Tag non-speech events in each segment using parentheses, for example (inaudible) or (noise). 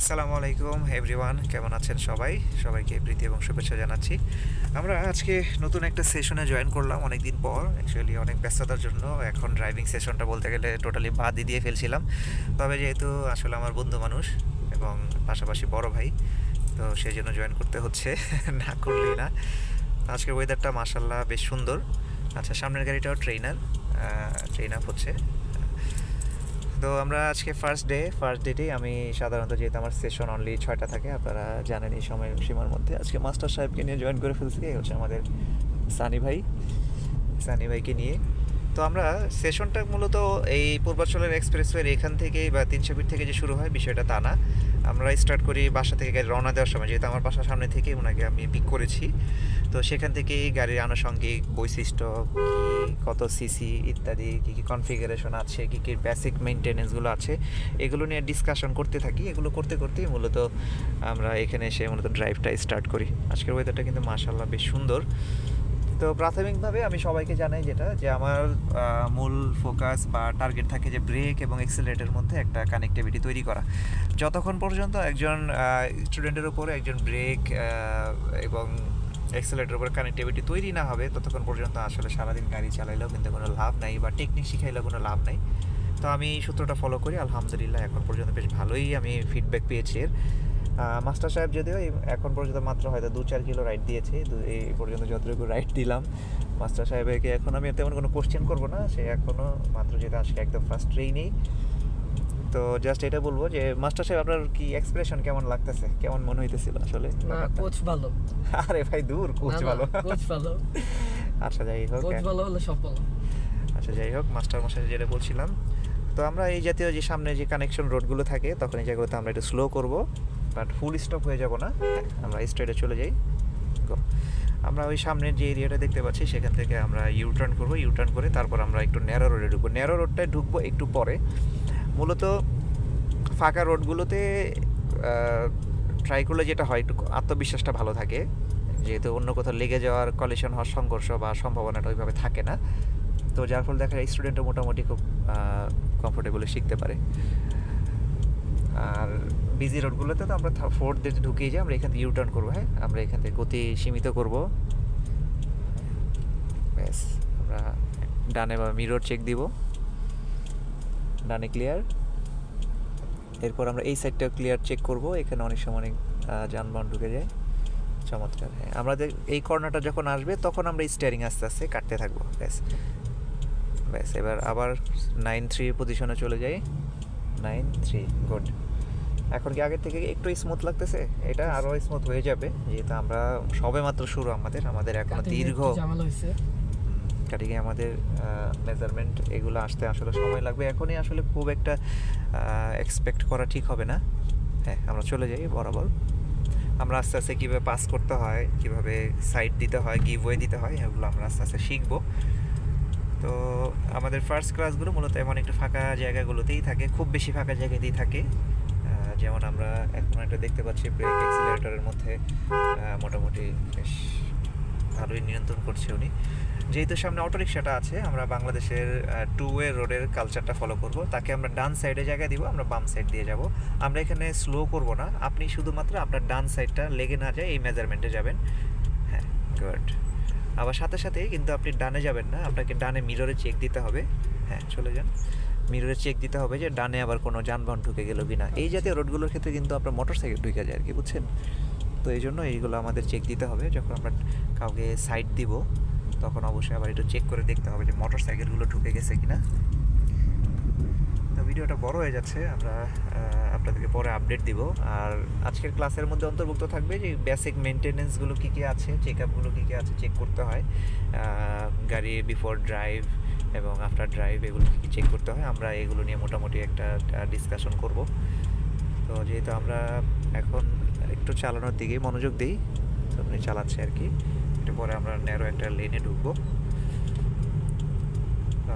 আসসালামু আলাইকুম এভরিওয়ান কেমন আছেন সবাই? সবাইকে প্রীতি এবং শুভেচ্ছা জানাচ্ছি। আমরা আজকে নতুন একটা সেশনে জয়েন করলাম অনেক দিন পর। অ্যাকচুয়ালি অনেক ব্যস্ততার জন্য এখন ড্রাইভিং সেশনটা বলতে গেলে টোটালি বাদ দিয়ে ফেলছিলাম। তবে যেহেতু আসলে আমার বন্ধু মানুষ এবং পাশাপাশি বড় ভাই, তো সেই জন্য জয়েন করতে হচ্ছে, (laughs) না করলেই না। আজকের ওয়েদারটা মাসাল্লাহ বেশ সুন্দর। আচ্ছা সামনের গাড়িটাও ট্রেনার ট্রেন আপ হচ্ছে। তো আমরা আজকে ফার্স্ট ডে ফার্স্ট ডেটেই আমি সাধারণত যেহেতু আমার সেশন অনলি ছয়টা থাকে, আপনারা জানেন এই সময়ের সীমার মধ্যে। আজকে মাস্টার সাহেবকে নিয়ে জয়েন করে ফেলছি হচ্ছে আমাদের সানি ভাই। সানি ভাইকে নিয়ে তো আমরা সেশনটা মূলত এই পূর্বাচলের এক্সপ্রেসওয়ের এখান থেকে বা তিনশো ফিট থেকে যে শুরু হয় বিষয়টা তা না। আমরা স্টার্ট করি বাসা থেকে গাড়ি রওনা দেওয়ার সময়, যেহেতু আমার বাসার সামনে থেকে ওনাকে আমি পিক করেছি। তো সেখান থেকেই গাড়ির আনুষঙ্গিক বৈশিষ্ট্য, কী কত সিসি ইত্যাদি, কী কী কনফিগারেশন আছে, কী কী বেসিক মেনটেনেন্সগুলো আছে, এগুলো নিয়ে ডিসকাশন করতে থাকি। এগুলো করতে করতেই মূলত আমরা এখানে এসে মূলত ড্রাইভটা স্টার্ট করি। আজকের ওয়েদারটা কিন্তু মাশাল্লাহ বেশ সুন্দর। তো প্রাথমিকভাবে আমি সবাইকে জানাই যেটা, যে আমার মূল ফোকাস বা টার্গেট থাকে যে ব্রেক এবং এক্সেলেটের মধ্যে একটা কানেক্টিভিটি তৈরি করা। যতক্ষণ পর্যন্ত একজন স্টুডেন্টের উপরে একজন ব্রেক এবং এক্সেলেটের উপরে কানেক্টিভিটি তৈরি না হবে, ততক্ষণ পর্যন্ত আসলে সারাদিন গাড়ি চালাইলেও কিন্তু কোনো লাভ নাই বা টেকনিক শিখাইলেও কোনো লাভ নাই। তো আমি সূত্রটা ফলো করি, আলহামদুলিল্লাহ এখন পর্যন্ত বেশ ভালোই আমি ফিডব্যাক পেয়েছি এর। মাস্টার সাহেব যদিও এখন পর্যন্ত মাত্র হয়তো দু চার কিলো রাইড দিয়েছে এই পর্যন্ত যতটুকু রাইড দিলাম। মাস্টার সাহেবকে এখন আমি তেমন কোনো কোশ্চেন করব না সে এখনও মাত্র যেটা আজকে একদম ফার্স্ট ট্রেনেই তো জাস্ট এটা বলব যে মাস্টার সাহেব আপনার কি এক্সপ্রেশন কেমন লাগতেছে? কেমন মনে হইতেছিল আসলে? না কোচ ভালো। আরে ভাই দূর কোচ ভালো। কোচ ভালো। আচ্ছা যাই হোক কোচ ভালো হলে সব ভালো আচ্ছা যাই হোক মাস্টার মশাই যেটা বলছিলাম। তো আমরা এই জাতীয় যে সামনে যে কানেকশন রোডগুলো থাকে তখন এই জায়গাগুলোতে আমরা একটু স্লো করব। বাট ফুল স্টপ হয়ে যাব না। আমরা স্ট্রেটে চলে যাই. আমরা ওই সামনের যে এরিয়াটা দেখতে পাচ্ছি, সেখান থেকে আমরা ইউ টার্ন করব। ইউ টার্ন করে তারপর আমরা একটু ন্যারো রোডে ঢুকবো। ন্যারো রোডটায় ঢুকবো একটু পরে। মূলত ফাঁকা রোডগুলোতে ট্রাই করলে যেটা হয়, একটু আত্মবিশ্বাসটা ভালো থাকে। যেহেতু অন্য কোথাও লেগে যাওয়ার কলিশন হওয়ার সংঘর্ষ বা সম্ভাবনাটা ওইভাবে থাকে না। তো যার ফলে দেখা যায় স্টুডেন্টও মোটামুটি খুব কমফোর্টেবলি শিখতে পারে। আর বিজি রোডগুলোতে তো আমরা ফোর্থ দিয়ে ঢুকিয়ে যাই আমরা এখান থেকে ইউটার্ন করব হ্যাঁ? আমরা এখান থেকে গতি সীমিত করব। ব্যাস, আমরা ডানে বা মিরর চেক দিব। ডানে ক্লিয়ার এরপর আমরা এই সাইডটা ক্লিয়ার চেক করব, এখানে অনেক সময় অনেক যানবাহন ঢুকে যায়। চমৎকার হ্যাঁ। আমাদের এই কর্নারটা যখন আসবে, তখন আমরা স্টিয়ারিং আস্তে আস্তে কাটতে থাকব, ব্যাস। ব্যাস, এবার আবার নাইন থ্রি পজিশনে চলে যাই। নাইন থ্রি গুড এখন কি আগের থেকে একটু স্মুথ লাগতেছে? এটা আরও স্মুথ হয়ে যাবে। যেহেতু আমরা সবে মাত্র শুরু আমাদের আমাদের এখনও দীর্ঘ। কাটিংয়ে আমাদের মেজারমেন্ট এগুলো আসতে আসলে সময় লাগবে। এখনই আসলে খুব একটা এক্সপেক্ট করা ঠিক হবে না। হ্যাঁ আমরা চলে যাই বরাবর। আমরা আস্তে আস্তে কীভাবে পাস করতে হয় কীভাবে সাইড দিতে হয় গিভওয়ে দিতে হয় এগুলো আমরা আস্তে আস্তে শিখব। তো আমাদের ফার্স্ট ক্লাসগুলো মূলত এমন একটু ফাঁকা জায়গাগুলোতেই থাকে খুব বেশি ফাঁকা জায়গাতেই থাকে। যেমন আমরা এখন একটা দেখতে পাচ্ছি ব্রেক এক্সিলারেটরের মধ্যে মোটামুটি বেশ ভালোই নিয়ন্ত্রণ করছে উনি। যেহেতু সামনে অটো রিক্সাটা আছে, আমরা বাংলাদেশের টু ওয়ে রোডের কালচারটা ফলো করব। তাকে আমরা ডান সাইডে জায়গা দিব, আমরা বাম সাইড দিয়ে যাব। আমরা এখানে স্লো করব না। আপনি শুধুমাত্র আপনার ডান সাইডটা লেগে না যায় এই মেজারমেন্টে যাবেন। হ্যাঁ গুড আবার সাথে সাথে কিন্তু আপনি ডানে যাবেন না, আপনাকে ডানে মিররে চেক দিতে হবে। হ্যাঁ চলে যান। মিররে চেক দিতে হবে যে ডানে আবার কোনো যানবাহন ঢুকে গেল কিনা। এই জাতীয় রোডগুলোর ক্ষেত্রে কিন্তু আপনার মোটর সাইকেল ঢুকে যায় আর কি, বুঝছেন? তো এই জন্য এইগুলো আমাদের চেক দিতে হবে। যখন আমরা কাউকে সাইড দিব, তখন অবশ্যই আবার একটু চেক করে দেখতে হবে যে মোটর সাইকেলগুলো ঢুকে গেছে কিনা। তো ভিডিওটা বড় হয়ে যাচ্ছে, আমরা আপনাদেরকে পরে আপডেট দিব। আর আজকের ক্লাসের মধ্যে অন্তর্ভুক্ত থাকবে যে বেসিক মেনটেনেন্সগুলো কী কী আছে চেক আপগুলো কী কী আছে চেক করতে হয়। গাড়ি বিফোর ড্রাইভ এবং আফটার ড্রাইভ এগুলো চেক করতে হয়, আমরা এগুলো নিয়ে মোটামুটি একটা ডিসকাশন করব। তো যেহেতু আমরা এখন একটু চালানোর দিকেই মনোযোগ দিই, তো উনি চালাচ্ছে আর কি। একটু পরে আমরা ন্যারো একটা লেনে ঢুকবো।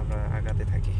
আমরা আগাতে থাকি।